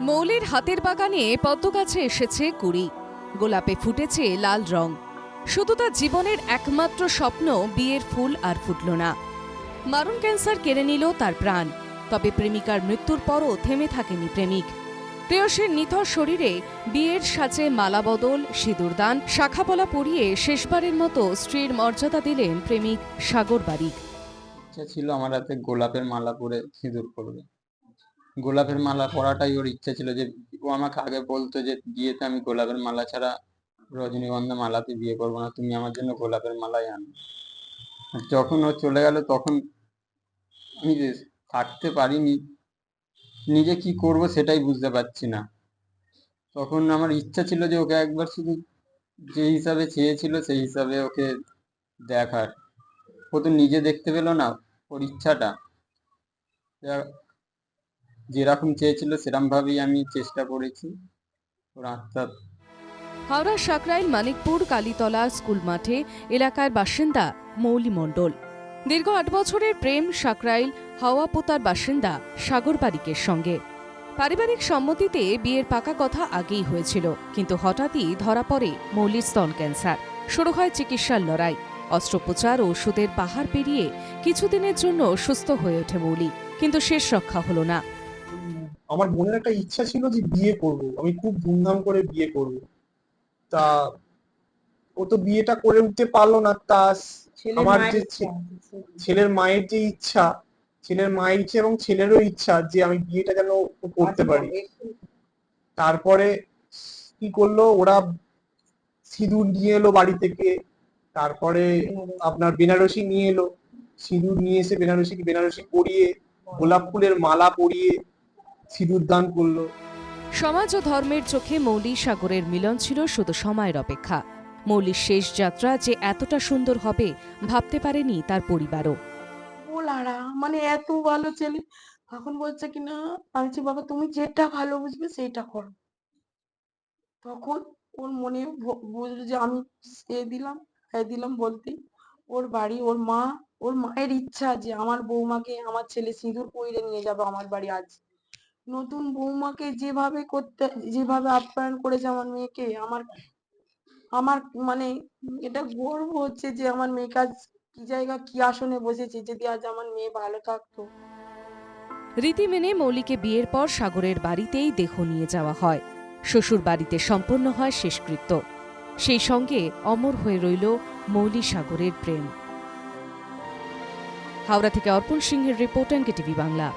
মৌলির হাতের বাগানে পদ্ম গাছে এসেছে কুড়ি। গোলাপে ফুটেছে লাল রং। শুধু তার জীবনের একমাত্র স্বপ্ন, বিয়ের ফুল আর ফুটল না। মারণ ক্যান্সার কেড়ে নিল তার প্রাণ। তবে প্রেমিকার মৃত্যুর পরও থেমে থাকেনি প্রেমিক। প্রেয়সীর নিথর শরীরে বিয়ের সাজে মালা বদল সিঁদুরদান শাখাপলা পরিয়ে শেষবারের মতো স্ত্রীর মর্যাদা দিলেন প্রেমিক সাগর বারিক ছিল আমার হাতে গোলাপের মালা পরে সিঁদুর করবে গোলাপের মালা পরাটাই ওর ইচ্ছা ছিল যে, ও আমাকে আগে বলতো যে বিয়েতে আমি গোলাপের মালা ছাড়া রজনীগন্ধা মালাতে বিয়ে করব না, তুমি আমার জন্য গোলাপের মালাই আনো। যখন ও চলে গেল, তখন আমি থাকতে পারিনি, নিজে কি করব সেটাই বুঝতে পারছি না। তখন আমার ইচ্ছা ছিল যে, ওকে একবার শুধু যে হিসাবে চেয়েছিল, সেই হিসাবে ওকে দেখার। ও তো নিজে দেখতে পেল না, ওর ইচ্ছাটা। যেরকম চেয়েছিল সেরকম ভাবেই আমি চেষ্টা করেছি। হাওড়া সাকরাইল, মানিকপুর, কালীতলা স্কুল মাঠে এলাকার বাসিন্দা মৌলি মণ্ডল। দীর্ঘ আট বছরের প্রেম সাকরাইল হাওয়াপোতার বাসিন্দা সাগর বারিকের সঙ্গে। পারিবারিক সম্মতিতে বিয়ের পাকা কথা আগেই হয়েছিল, কিন্তু হঠাৎই ধরা পড়ে মৌলির স্তন ক্যান্সার। শুরু হয় চিকিৎসার লড়াই, অস্ত্রোপচার ও ওষুধের পাহাড় পেরিয়ে কিছুদিনের জন্য সুস্থ হয়ে ওঠে মৌলি, কিন্তু শেষ রক্ষা হলো না। আমার বোনের একটা ইচ্ছা ছিল যে বিয়ে করব। আমি খুব ধুমধাম করে বিয়ে করব। তা ও তো বিয়েটা করে উঠতে পারল না। তা আমার যে ছেলের মায়ের যে ইচ্ছা ছেলের মায়ের ইচ্ছা এবং ছেলেরও ইচ্ছা যে আমি বিয়েটা যেন করতে পারি। তারপরে কি করল? ওরা সিঁদুর নিয়ে এলো বাড়ি থেকে। তারপরে আপনার বেনারসি নিয়ে এলো। সিঁদুর নিয়ে এসে বেনারসি বেনারসি পরিয়ে গোলাপ ফুলের মালা পরিয়ে সিঁদুর দান করল। সমাজ ও ধর্মের চোখে মৌলি সাগরের মিলন ছিল শুধু সময়ের অপেক্ষা। মৌলির শেষ যাত্রা যে এতটা সুন্দর হবে ভাবতে পারেনি তার পরিবারও। বোলারা মানে এত ভালো ছেলে তখন বলছে কি না আমি বলছি, বাবা তুমি যেটা ভালো বুঝবে করো। তখন ওর মনে ভ- বুঝলো যে আমি এ দিলাম এ দিলাম বলতেই ওর বাড়ি ওর মা ওর মায়ের ইচ্ছা যে আমার বৌমাকে আমার ছেলে সিঁদুর পরিয়ে নিয়ে যাবে আমার বাড়ি আজ। নতুন বৌমাকে যেভাবে করতে, যেভাবে আপ্যায়ন করেছে আমার মেয়েকে, আমার আমার মানে এটা গর্ব হচ্ছে যে আমার মেয়েকে আজ কি জায়গা, কি আসনে বসেছে, যদি আজ আমার মেয়ে ভালো থাকতো। রীতি মেনে মৌলিকে বিয়ের পর সাগরের বাড়িতেই দেহ নিয়ে যাওয়া হয়। শ্বশুর বাড়িতে সম্পন্ন হয় শেষকৃত্য। সেই সঙ্গে অমর হয়ে রইল মৌলি সাগরের প্রেম। হাওড়া থেকে অর্পণ সিংহের রিপোর্ট এনকেটিভি বাংলা।